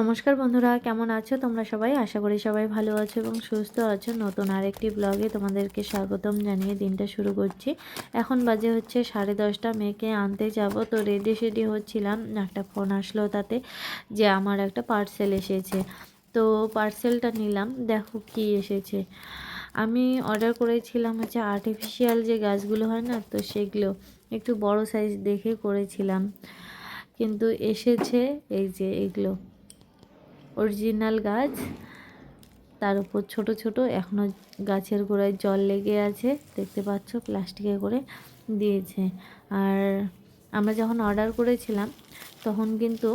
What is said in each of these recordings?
নমস্কার বন্ধুরা, কেমন আছো তোমরা সবাই? আশা করি সবাই ভালো আছো এবং সুস্থ আছো। নতুন আরেকটি ব্লগে তোমাদেরকে স্বাগতম জানিয়ে দিনটা শুরু করছি। এখন বাজে হচ্ছে সাড়ে দশটা, মেয়েকে আনতে যাব। তো রেডি সেডি হচ্ছিলাম। একটা ফোন আসলো তাতে যে আমার একটা পার্সেল এসেছে। তো পার্সেলটা নিলাম। দেখো কি এসেছে। আমি অর্ডার করেছিলাম হচ্ছে আর্টিফিশিয়াল যে গাছগুলো হয় না, তো সেগুলো একটু বড় সাইজ দেখে করেছিলাম। কিন্তু এসেছে এই যে এগুলো। অরিজিনাল গাছ। তার উপর ছোট ছোট এখনও গাছের গোড়ায় জল লেগে আছে। দেখতে পাচ্ছ প্লাস্টিকে করে দিয়েছে। আর আমরা যখন অর্ডার করেছিলাম, তখন কিন্তু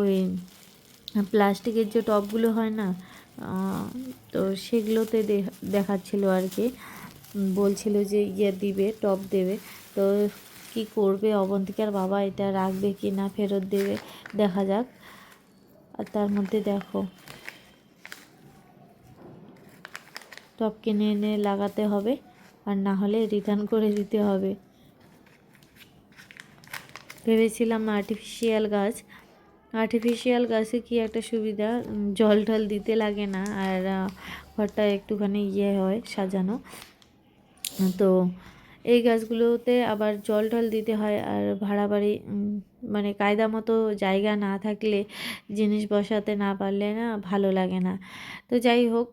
ওই প্লাস্টিকের যে টবগুলো হয় না তো সেগুলোতে দেখাচ্ছিল আর কি। বলছিল যে ইয়ে দিবে টপ দেবে। তো কি করবে অবন্তিকার বাবা, এটা রাখবে কি না, ফেরত দেবে, দেখা যাক। আর তার মধ্যে দেখো। টপ কিনে এনে লাগাতে হবে আর না হলে রিটার্ন করে দিতে হবে। ভেবেছিলাম আর্টিফিশিয়াল গাছ। আর্টিফিশিয়াল গাছে কি একটা সুবিধা? জল টল দিতে লাগে না আর ঘরটা একটুখানি ইয়ে হয় সাজানো। তো এই গাছগুলোতে আবার জল টল দিতে হয় আর ভাড়া বাড়ি মানে কায়দা মতো জায়গা না থাকলে জিনিস বসাতে না পারলে না ভালো লাগে না। তো যাই হোক,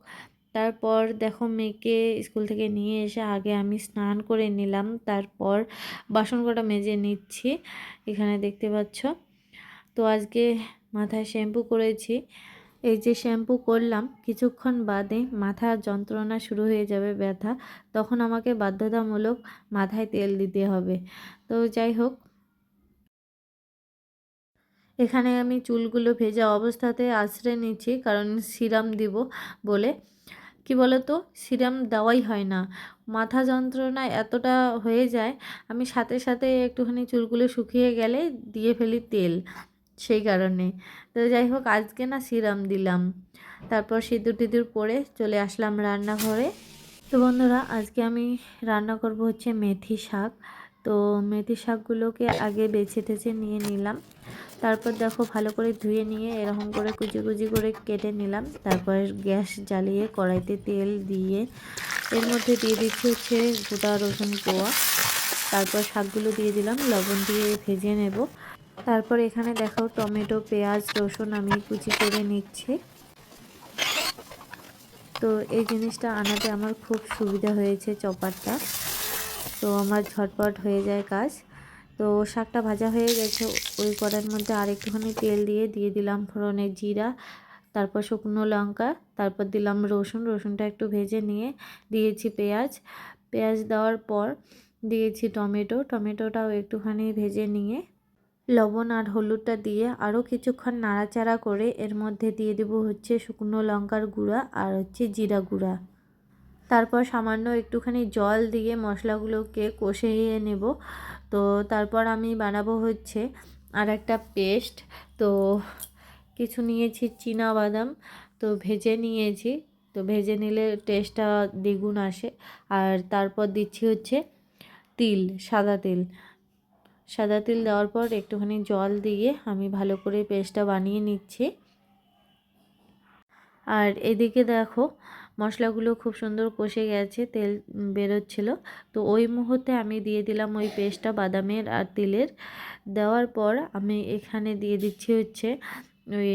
তারপর দেখো মেয়েকে স্কুল থেকে নিয়ে এসে আগে আমি স্নান করে নিলাম, তারপর বাসন কটা মেজে নিচ্ছি, এখানে দেখতে পাচ্ছ। তো আজকে মাথায় শ্যাম্পু করেছি এই যে শ্যাম্পু করলাম, কিছুক্ষণ বাদে মাথা যন্ত্রণা শুরু হয়ে যাবে ব্যথা, তখন আমাকে বাধ্যতামূলক মাথায় তেল দিতে হবে। তো যাই হোক। এখানে আমি চুলগুলো ভেজা অবস্থাতে আশ্রয় নিচ্ছি, কারণ সিরাম দিব বলে। কি বলতো? সিরাম দেওয়াই হয় না। মাথা যন্ত্রণা এতটা হয়ে যায়, আমি সাথে সাথে একটুখানি চুলগুলো শুকিয়ে গেলে দিয়ে ফেলি তেল। সেই কারণে। তো যাই হোক, আজকে না সিরাম দিলাম। তারপর সিঁদুর টিঁদুর পরে চলে আসলাম রান্নাঘরে। তো বন্ধুরা, আজকে আমি রান্না করব হচ্ছে মেথি শাক। তো মেথি শাকগুলোকে আগে বেছে টেছে নিয়ে নিলাম। তারপর দেখো, ভালো করে ধুয়ে নিয়ে এরকম করে কুচি কুচি করে কেটে নিলাম। তারপর গ্যাস জ্বালিয়ে কড়াইতে তেল দিয়ে এর মধ্যে দিয়ে দিচ্ছি হচ্ছে গোটা রসুন কোয়া। তারপর শাকগুলো দিয়ে দিলাম, লবণ দিয়ে ভেজে নেব। তারপর এখানে দেখো টমেটো, পেঁয়াজ, রসুন আমি কুচি করে নিচ্ছি। তো এই জিনিসটা আনাতে আমার খুব সুবিধা হয়েছে চপারটা। তো আমার ঝটপট হয়ে যায় কাজ। তো শাকটা ভাজা হয়ে গেছে, ওই কড়ার মধ্যে আর একটুখানি তেল দিয়ে দিয়ে দিলাম ফোড়নের জিরা, তারপর শুকনো লঙ্কা, তারপর দিলাম রসুন, রসুনটা একটু ভেজে নিয়ে দিয়েছি পেঁয়াজ। পেঁয়াজ দেওয়ার পর দিয়েছি টমেটো, টমেটোটাও একটুখানি ভেজে নিয়ে লবণ আর হলুদটা দিয়ে আরও কিছুক্ষণ নাড়াচাড়া করে এর মধ্যে দিয়ে দেবো হচ্ছে শুকনো লঙ্কার গুঁড়া আর হচ্ছে জিরা গুঁড়া। তারপর সামান্য একটুখানি জল দিয়ে মশলাগুলোকে কষিয়ে নেব। তো তারপর আমি বানাবো হচ্ছে আর একটা পেস্ট। তো কিছু নিয়েছি চীনা বাদাম, তো ভেজে নিয়েছি। তো ভেজে নিলে টেস্টটা দ্বিগুণ আসে। আর তারপর দিচ্ছি হচ্ছে তিল, সাদা তিল। সাদা তিল দেওয়ার পর একটুখানি জল দিয়ে আমি ভালো করে পেস্টটা বানিয়ে নিচ্ছি। আর এদিকে দেখো, মশলাগুলো খুব সুন্দর কষে গেছে, তেল বেরোচ্ছিল। তো ওই মুহূর্তে আমি দিয়ে দিলাম ওই পেস্টটা বাদামের আর তিলের। দেওয়ার পর আমি এখানে দিয়ে দিচ্ছি হচ্ছে ওই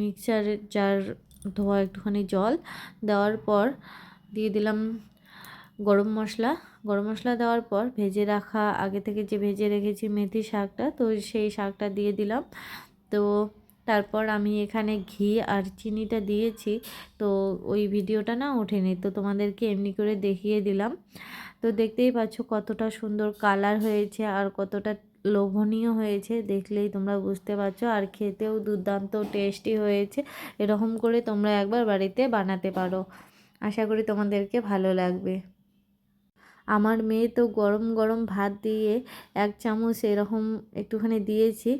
মিক্সারের যার ধোয়া একটুখানি জল। দেওয়ার পর দিয়ে দিলাম গরম মশলা গরম মশলা দেওয়ার পর ভেজে রাখা, আগে থেকে যে ভেজে রেখেছি মেথি শাকটা, তো সেই শাকটা দিয়ে দিলাম। তো তারপর আমি এখানে ঘি আর চিনিটা দিয়েছি। তো ওই ভিডিওটা না ওঠেনি, তো তোমাদেরকে এমনি করে দেখিয়ে দিলাম। তো দেখতেই পাচ্ছ কতটা সুন্দর কালার হয়েছে আর কতটা লোভনীয় হয়েছে, দেখলেই তোমরা বুঝতে পারছ। আর খেতেও দুর্দান্ত টেস্টি হয়েছে, এরকম করে তোমরা একবার বাড়িতে বানাতে পারো। আশা করি তোমাদেরকে ভালো লাগবে। আমার মেয়ে তো গরম গরম ভাত দিয়ে এক চামচ এরকম একটুখানি দিয়েছি,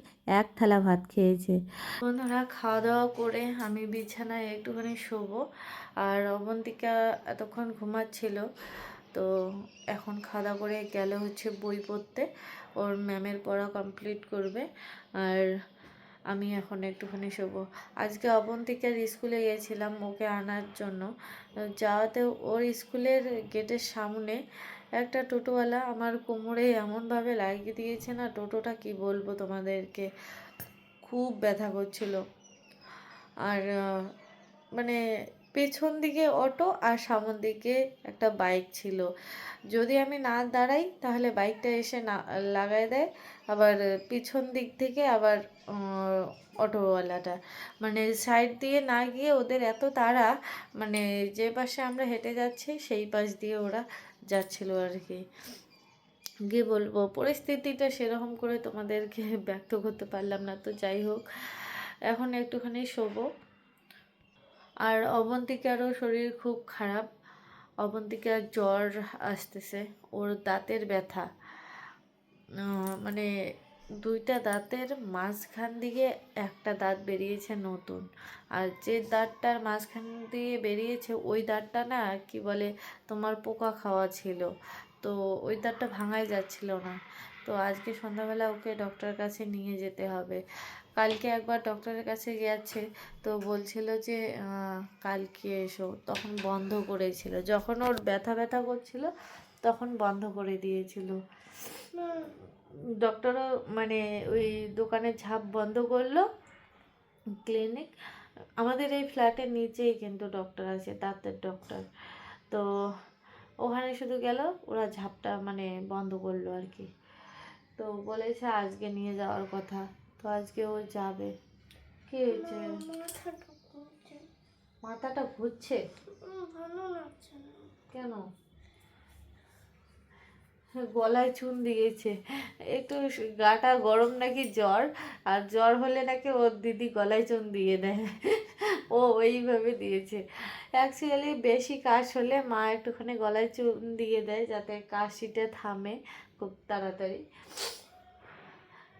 এক থালা ভাত খেয়েছে। বন্ধুরা খাওয়া দাওয়া করে আমি বিছানায় একটুখানি শোবো। আর অবন্তিকা এতক্ষণ ঘুমাচ্ছিল, তো এখন খাওয়া দাওয়া করে গেলে হচ্ছে বই পড়তে। ওর ম্যামের পড়া কমপ্লিট করবে, আর আমি এখন একটুখানি শোবো। আজকে অবন্তিকার স্কুলে গিয়েছিলাম ওকে আনার জন্য। যাওয়াতে ওর স্কুলের গেটের সামনে একটা টোটোওয়ালা আমার কোমরে এমনভাবে লাগিয়ে দিয়েছে না, টোটোটা কি বলব তোমাদেরকে? খুব ব্যথা করছিল। আর মানে পেছন দিকে অটো আর সামন দিকে একটা বাইক ছিল। যদি আমি না দাঁড়াই তাহলে বাইকটা এসে না লাগাই দেয়। আবার পিছন দিক থেকে আবার অটোওয়ালাটা। মানে সাইড দিয়ে না গিয়ে ওদের এত তাড়া মানে যে পাশে আমরা হেঁটে যাচ্ছি, সেই পাশ দিয়ে ওরা যাচ্ছিল আর কি। গিয়ে বলব, পরিস্থিতিটা সেরকম করে তোমাদেরকে ব্যক্ত করতে পারলাম না, তো যাই হোক। এখন একটুখানি শোবো। আর অবন্তিকারও শরীর খুব খারাপ। অবন্তিকার জ্বর আসতেছে, ওর দাঁতের ব্যথা। মানে দুইটা দাঁতের মাঝখান দিকে একটা দাঁত বেরিয়েছে নতুন। আর যে দাঁতটার মাঝখান দিয়ে বেরিয়েছে, ওই দাঁতটা না, কি বলে, তোমার পোকা খাওয়া ছিল। তো ওই দাঁতটা ভাঙাই যাচ্ছিল না। তো আজকে সন্ধ্যাবেলা ওকে ডক্টরের কাছে নিয়ে যেতে হবে। কালকে একবার ডক্টরের কাছে গেছে, তো বলছিল যে কালকে এসো। তখন বন্ধ করেছিল। যখন ওর ব্যথা ব্যথা করছিল, তখন বন্ধ করে দিয়েছিল। ডক্টরও মানে ওই দোকানের ঝাঁপ বন্ধ করল ক্লিনিক আমাদের এই ফ্ল্যাটের নিচেই কিন্তু ডক্টর আছে দাঁতের ডক্টর তো ওখানে শুধু গেল ওরা ঝাপটা মানে বন্ধ করল আর কি। তো বলেছে আজকে নিয়ে যাওয়ার কথা তো আজকে ও যাবে। কি হয়েছে? মাথাটা ঘুরছে। ভালো লাগছে না। কেন? গলায় চুন দিয়েছে। একটু গাটা গরম নাকি জ্বর? আর জ্বর হলে নাকি ওর দিদি গলায় চুন দিয়ে দেয়। ও ওইভাবে দিয়েছে। অ্যাকচুয়ালি বেশি কাশ হলে মা একটুখানি গলায় চুন দিয়ে দেয় যাতে কাশিটা থামে খুব তাড়াতাড়ি।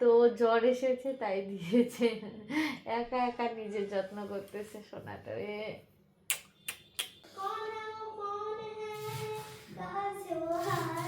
তো জ্বর এসেছে তাই দিয়েছে। একা একা নিজের যত্ন করতেছে সোনাটা রে। कौन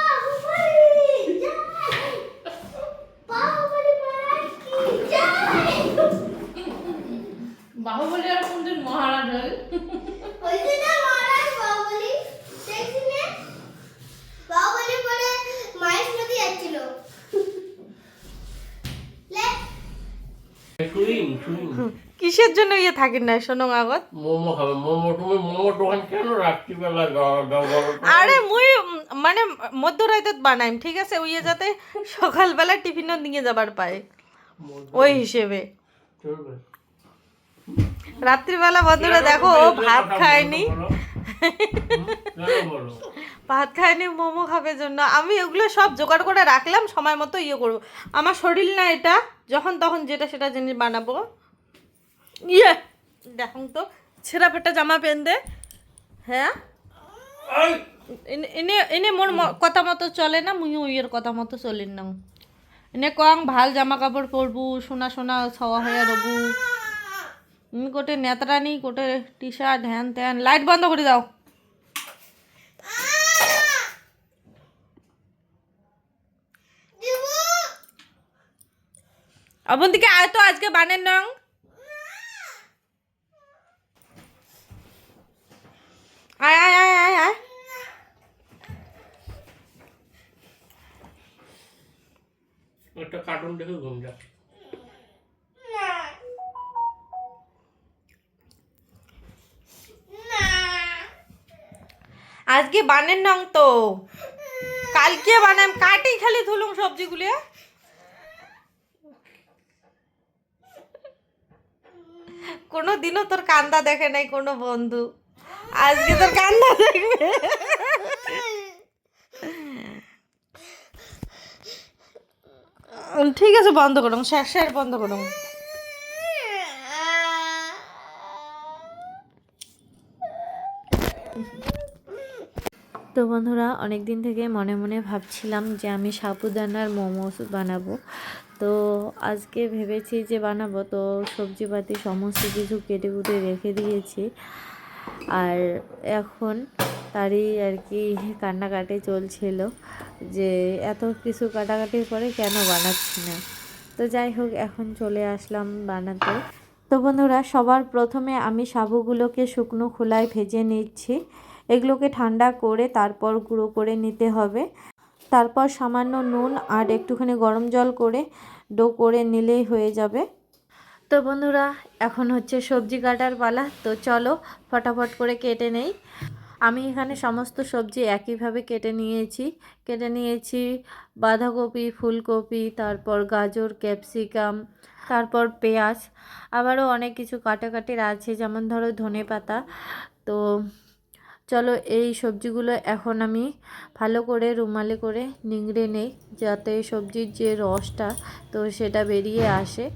কিসের জন্য ইয়ে থাকি না? শোনো আগত মোমো খাবে। মোমো তুমি মোমো দোকান কেন রাত্রিবেলা আরে মুই মানে মধ্যরাইতত বানাইম ঠিক আছে? ওই যাতে সকালবেলা টিফিনও নিয়ে যাবার পায়। ওই হিসেবে। রাত্রিবেলা বন্ধুরা দেখো ও ভাত খায়নি। ভাত খায়নি মোমো খাবে জন্য। আমি ওগুলো সব জোগাড় করে রাখলাম সময় মতো ইয়ে করব। আমার শরীর না এটা যখন তখন যেটা সেটা জিনিস বানাবো। ইয়ে দেখুন তো ছেঁড়া ফেটা জামা পেন দে হ্যাঁ এনে- এনে এনে মোর ম- কথা মতো চলে না মুই ইয়ের কথা মতো চলিন না। এনে কং ভালো জামা কাপড় পরবু সোনা সোনা ছাওয়া হয়ে রবু। গোটে নেতরানি গোটে টি শার্ট হ্যান ত্যান। লাইট বন্ধ করে দাও। দিবু। অবন্তিকে আয় তো আজকে বানের নং। আয় আয় আয় আয় আয়। একটা কার্টুন দেখে ঘুম যা। আজকে বানের নং তো। কালকে বানাম। কাটি খালি ধুলুম সবজিগুলো। কোনো দিনও তোর কান্দা দেখে নাই কোনো বন্ধু। আজকে তোর কান্দা দেখবে। ঠিক আছে, বন্ধ করুন শেষ বন্ধ করুন তো তো বন্ধুরা অনেক দিন থেকে মনে মনে ভাবছিলাম যে আমি সাবুদানার মোমোস বানাবো। তো আজকে ভেবেছি যে বানাবো, তো সবজিপাতি সমস্ত কিছু কেটে কুটে রেখে দিয়েছি। আর এখন তারই আর কি কান্নাকাটি চলছিল যে এত কিছু কাটাকাটির পরে কেন বানাচ্ছি না? তো যাই হোক, এখন চলে আসলাম বানাতে। তো বন্ধুরা, সবার প্রথমে আমি সাবুগুলোকে শুকনো খোলায় ভেজে নিচ্ছি। এগুলোকে ঠান্ডা করে তারপর গুঁড়ো করে নিতে হবে। তারপর সামান্য নুন আর একটুখানি গরম জল করে ডো করে নিলেই হয়ে যাবে। তো বন্ধুরা, এখন হচ্ছে সবজি কাটার পালা। তো চলো ফটাফট করে কেটে নেই। আমি এখানে সমস্ত সবজি একইভাবে কেটে নিয়েছি। কেটে নিয়েছি বাঁধাকপি, ফুলকপি, তারপর গাজর, ক্যাপসিকাম, তারপর পেঁয়াজ, আবারও অনেক কিছু কাটাকাটির আছে, যেমন ধরো ধনে পাতা। তো চলো এই সবজিগুলো এখন আমি ভালো করে রুমালে করে নিংড়ে নেই, যাতে সবজির যে রসটা, তো সেটা বেরিয়ে আসে।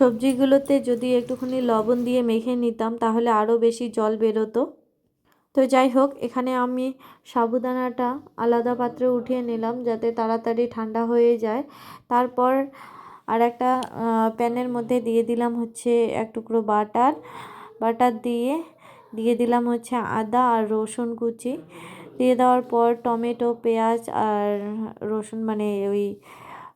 সবজিগুলোতে যদি একটুখানি লবণ দিয়ে মেখে নিতাম, তাহলে আরও বেশি জল বেরোতো। তো যাই হোক, এখানে আমি সাবুদানাটা আলাদা পাত্রে উঠিয়ে নিলাম যাতে তাড়াতাড়ি ঠান্ডা হয়ে যায়। তারপর আর একটা প্যানের মধ্যে দিয়ে দিলাম হচ্ছে এক টুকরো বাটার। বাটার দিয়ে দিয়ে দিলাম হচ্ছে আদা আর রসুন কুচি। দিয়ে দেওয়ার পর টমেটো, পেঁয়াজ আর রসুন মানে ওই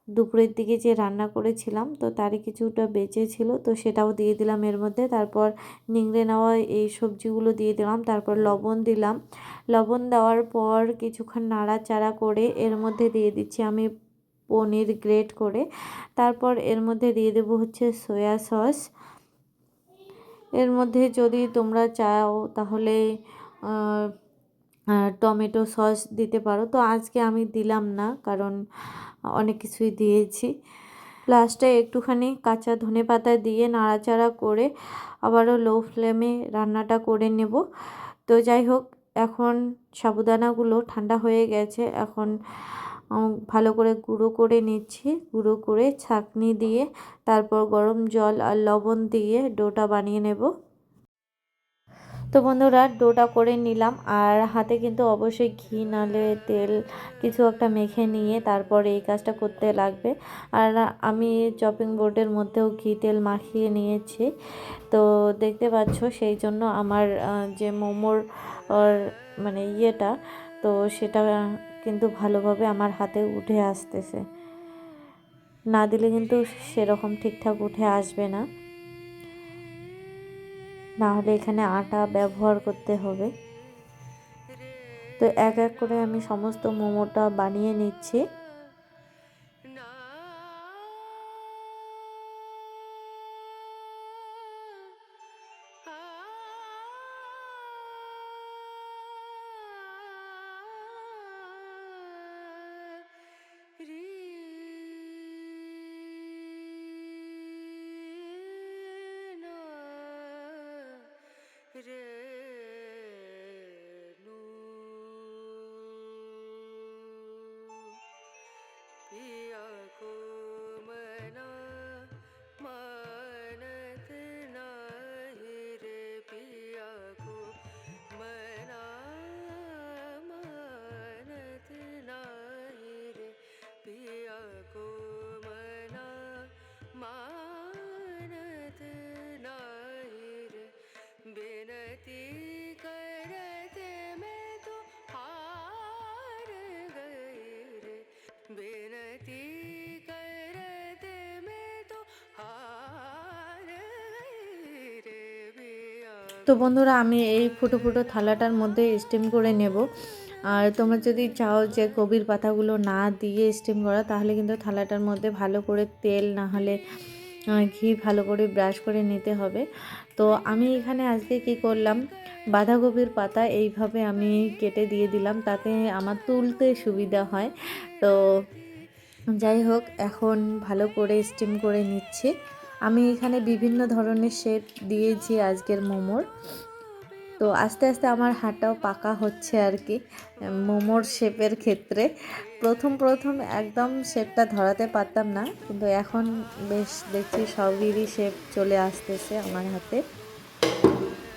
দুপুরের দিকে যে রান্না করেছিলাম, তো তারই কিছুটা বেঁচে ছিল, তো সেটাও দিয়ে দিলাম এর মধ্যে। তারপর নিংড়ে নেওয়া এই সবজিগুলো দিয়ে দিলাম, তারপর লবণ দিলাম। লবণ দেওয়ার পর কিছুক্ষণ নাড়াচাড়া করে এর মধ্যে দিয়ে দিচ্ছি আমি পনির গ্রেট করে। তারপর এর মধ্যে দিয়ে দেবো হচ্ছে সয়া সস। এর মধ্যে যদি তোমরা চাও তাহলে টমেটো সস দিতে পারো। তো আজকে আমি দিলাম না, কারণ অনেক কিছুই দিয়েছি। লাস্টে একটুখানি কাঁচা ধনে পাতা দিয়ে নাড়াচাড়া করে আবারও লো ফ্লেমে রান্নাটা করে নেব। তো যাই হোক, এখন সাবুদানাগুলো ঠান্ডা হয়ে গেছে। এখন ভালো করে গুঁড়ো করে নিচ্ছি। গুঁড়ো করে ছাঁকনি দিয়ে, তারপর গরম জল আর লবণ দিয়ে ডোটা বানিয়ে নেব। তো বন্ধুরা, ডোটা করে নিলাম। আর হাতে কিন্তু অবশ্যই ঘি, নালে তেল কিছু একটা মেখে নিয়ে তারপরে এই কাজটা করতে লাগবে। আর আমি চপিং বোর্ডের মধ্যেও ঘি, তেল মাখিয়ে নিয়েছি। তো দেখতে পাচ্ছ, সেই জন্য আমার যে মোমোর মানে ইয়েটা, তো সেটা কিন্তু ভালোভাবে আমার হাতে উঠে আসতেছে। না দিলে কিন্তু সেরকম ঠিকঠাক উঠে আসবে না। না হলে এখানে আটা ব্যবহার করতে হবে। তো এক এক করে আমি সমস্ত মোমোটা বানিয়ে নিচ্ছি। তো বন্ধুরা, আমি এই ফুটো ফুটো থালাটার মধ্যে স্টিম করে নেব। আর তোমরা যদি চাও যে কবির পাতাগুলো না দিয়ে স্টিম করা, তাহলে কিন্তু থালাটার মধ্যে ভালো করে তেল, না হলে ঘি ভালো করে ব্রাশ করে নিতে হবে। তো আমি এখানে আজকে কি করলাম, বাঁধাকপির পাতা এইভাবে আমি কেটে দিয়ে দিলাম, তাতে আমার তুলতে সুবিধা হয়। তো যাই হোক, এখন ভালো করে স্টিম করে নিচ্ছি। আমি এখানে বিভিন্ন ধরনের শেপ দিয়েছি আজকের মোমোর। তো আস্তে আস্তে আমার হাতটাও পাকা হচ্ছে আর কি মোমোর শেপের ক্ষেত্রে। প্রথম প্রথম একদম শেপটা ধরাতে পারতাম না, কিন্তু এখন বেশ দেখছি সবেরই শেপ চলে আসতেছে আমার হাতে।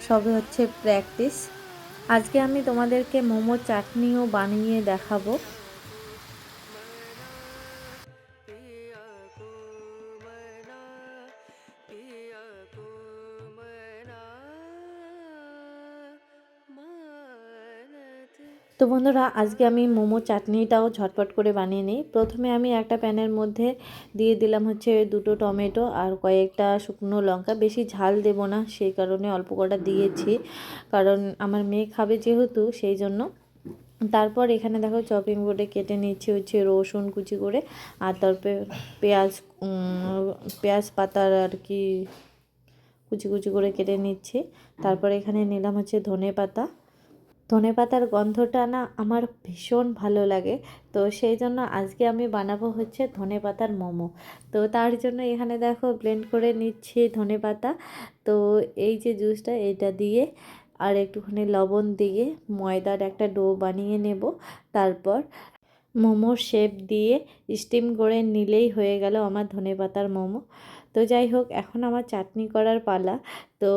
সবই হচ্ছে প্র্যাকটিস। আজকে আমি তোমাদেরকে মোমো চাটনিও বানিয়ে দেখাবো। তো বন্ধুরা, আজকে আমি মোমো চাটনিটাও ঝটপট করে বানিয়ে নিই। প্রথমে আমি একটা প্যানের মধ্যে দিয়ে দিলাম হচ্ছে দুটো টমেটো আর কয়েকটা শুকনো লঙ্কা। বেশি ঝাল দেব না, সেই কারণে অল্প কটা দিয়েছি, কারণ আমার মেয়ে খাবে যেহেতু, সেই জন্য। তারপর এখানে দেখো চপিং বোর্ডে কেটে নিচ্ছি হচ্ছে রসুন কুচি করে, আর তারপরে পেঁয়াজ পেঁয়াজ পাতার আর কি কুচি কুচি করে কেটে নিচ্ছি। তারপর এখানে নিলাম হচ্ছে ধনে পাতা। ধনে পাতার গন্ধটা না আমার ভীষণ ভালো লাগে। তো সেই জন্য আজকে আমি বানাবো হচ্ছে ধনে পাতার মোমো। তো তার জন্য এখানে দেখো ব্লেন্ড করে নিচ্ছি ধনে পাতা তো এই যে জুসটা এটা দিয়ে আর একটুখানি লবণ দিয়ে ময়দার একটা ডো বানিয়ে নেব। তারপর মোমোর শেপ দিয়ে স্টিম করে নিলেই হয়ে গেল আমার ধনে পাতার মোমো। তো যাই হোক, এখন আমার চাটনি করার পালা। তো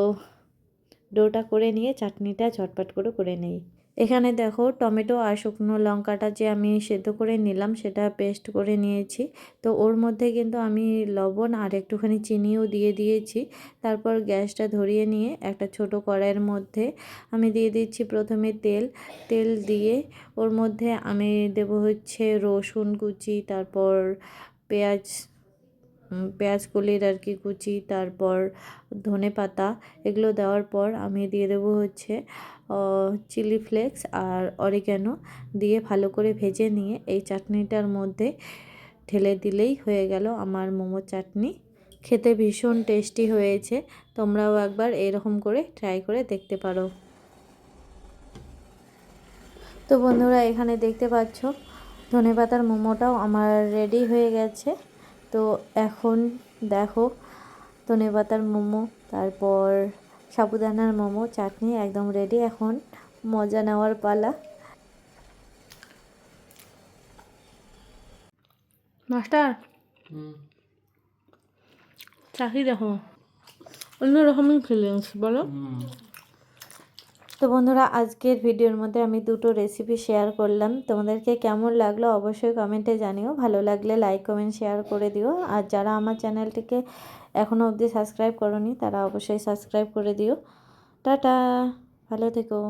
ডোটা করে নিয়ে চাটনিটা ঝটপট করে করে নেই। এখানে দেখো টমেটো আর শুকনো লঙ্কাটা যে আমি সেদ্ধ করে নিলাম সেটা পেস্ট করে নিয়েছি। তো ওর মধ্যে কিন্তু আমি লবণ আর একটুখানি চিনিও দিয়ে দিয়েছি। তারপর গ্যাসটা ধরিয়ে নিয়ে একটা ছোট কড়াইয়ের মধ্যে আমি দিয়ে দিচ্ছি প্রথমে তেল। তেল দিয়ে ওর মধ্যে আমি দেব হচ্ছে রসুন কুচি, তারপর পেঁয়াজ পেঁয়াজ, কলির আর কি কুচি, তারপর ধনে পাতা, এগুলো দেওয়ার পর আমি দিয়ে দেবো হচ্ছে চিলি ফ্লেক্স আর অরিগ্যানো দিয়ে ভালো করে ভেজে নিয়ে এই চাটনিটার মধ্যে ঢেলে দিলেই হয়ে গেল আমার মোমো চাটনি। খেতে ভীষণ টেস্টি হয়েছে, তোমরাও একবার এরকম করে ট্রাই করে দেখতে পারো। তো বন্ধুরা, এখানে দেখতে পাচ্ছ, ধনে পাতার মোমোটাও আমার রেডি হয়ে গেছে। তো এখন দেখো ধনে পাতার মোমো তারপর সাবুদানার মোমো চাটনি একদম রেডি এখন মজা নেওয়ার পালা। মাস্টার হুম। চাকরি দেখো। অন্যরকমই ফিলিংস বলো। হুম। তো বন্ধুরা, আজকের ভিডিওর মধ্যে আমি দুটো রেসিপি শেয়ার করলাম। তোমাদেরকে কেমন লাগল অবশ্যই কমেন্টে জানিও। ভালো লাগলে লাইক কমেন্ট শেয়ার করে দিও। আর যারা আমার চ্যানেলটিকে এখনও অবধি সাবস্ক্রাইব করনি, তারা অবশ্যই সাবস্ক্রাইব করে দিও। টাটা! ভালো থেকো।